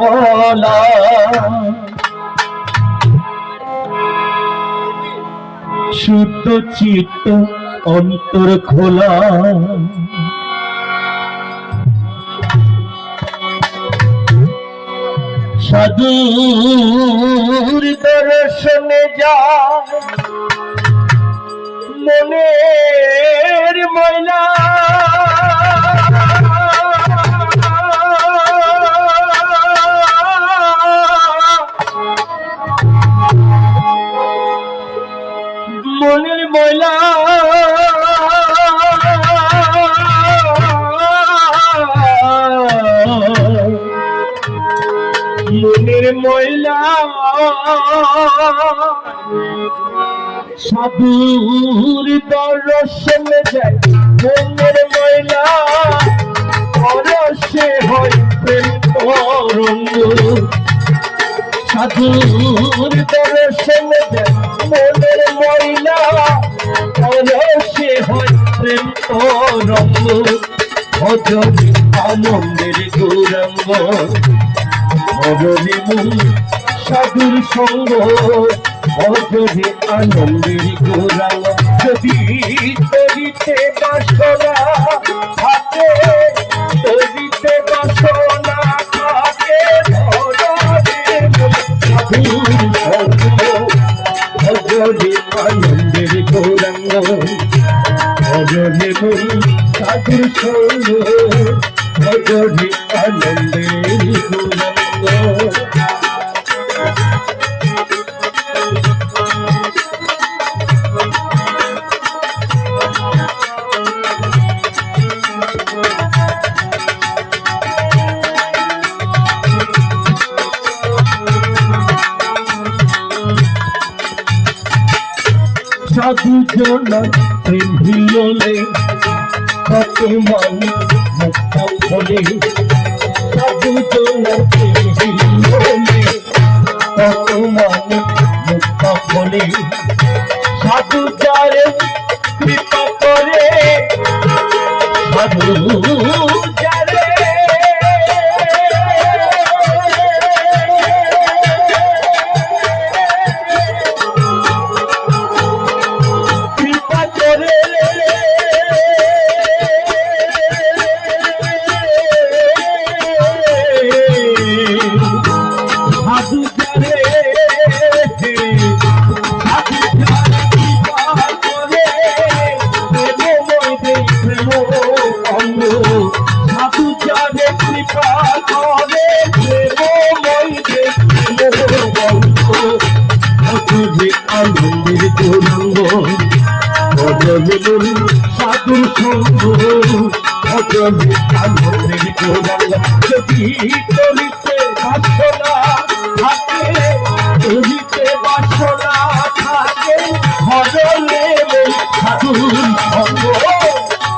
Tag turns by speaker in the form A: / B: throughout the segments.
A: বলা। শুদ্ধ চিত্ত অন্তর খোলা। সাধুর দর্শনে যা মনের ময়লা মনের ময়লা। সাধুর দর্শনে যায় মনের ময়লা। পরশে হয় প্রেম তরঙ্গ। সাধুর দর্শনে যায় মনের ময়লা। পরশে হয় প্রেম তরঙ্গ। ভজন আনন্দের গৌরঙ্গ। ভজনে মন সাধুর সঙ্গ, ভজনে আনন্দের গৌরঙ্গ যদি তরিতে বাসনা থাকে, তরিতে বাসনা থাকে, ভজনে আনন্দের গৌরঙ্গ ভজনে মন সাধুর সঙ্গ, ভজনে আনন্দের সাধু জনা প্রেম হিললে কত মানে মুক্ত সাধু প্রেম হিললে কত মানে সাধু যারে আনন্দের গৌরঙ্গ যদি তরিতে বাসনা থাকে তরিতে বাসনা থাকে ভজনে সঙ্গ,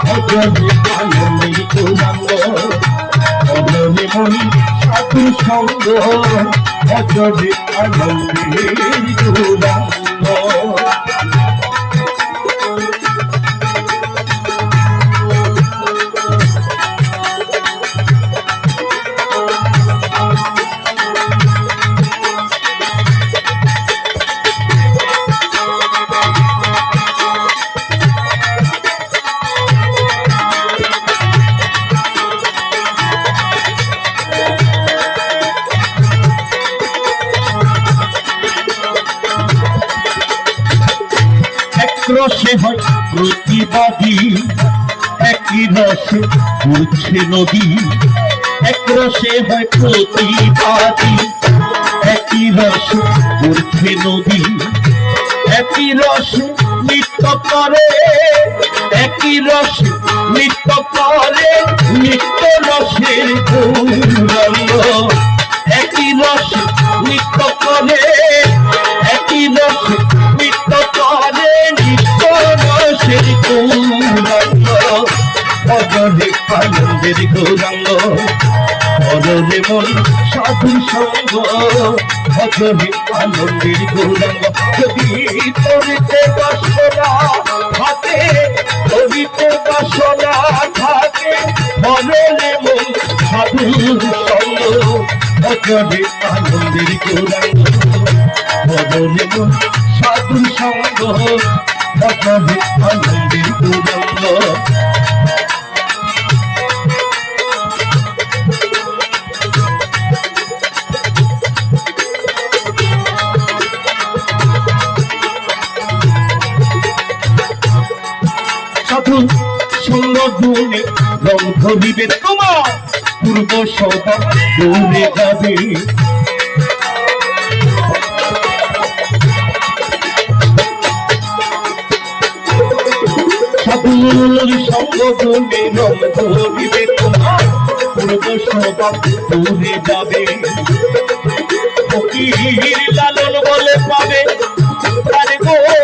A: ভজনে আনন্দের গৌরঙ্গ ভজনে মন সাধুর সঙ্গ ভজনে আনন্দের গৌরঙ্গ রসে হয় প্রতিবাদী, একই রসে ঘুরছে নদী, এক রসে হয় প্রতিবাদী, একই রসে ঘুরছে নদী, একই রসে নৃত্য করে, একই রসে নৃত্য করে, নিত্য রসের একই রসে নৃত্য করে। মন সাধু সঙ্গ। অজরে আনন্দের গৌরঙ্গ যদি তরিতে বাসনা হাতে তরিতে বাসনা থাকে মনরে মন সাধু সঙ্গ। ভজরে আনন্দের গৌরাঙ্গ ভজরে মন সাধুর সঙ্গ। ভজরে আনন্দের গৌরাঙ্গ গুণে রং ধরিবে তোমার পূর্ব সদা দৌড়ে যাবে। সাধুর সঙ্গ গুণে রং ধরিবে তোমার পূর্ব সদা দৌড়ে যাবে। লালন বলে পাবে, আরে গোবিন্দ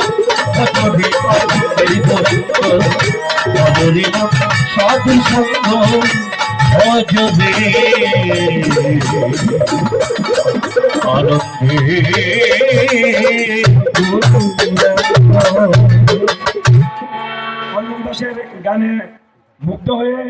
A: সাধু সঙ্গ ভজবে আনন্দে
B: গানে মুগ্ধ হয়ে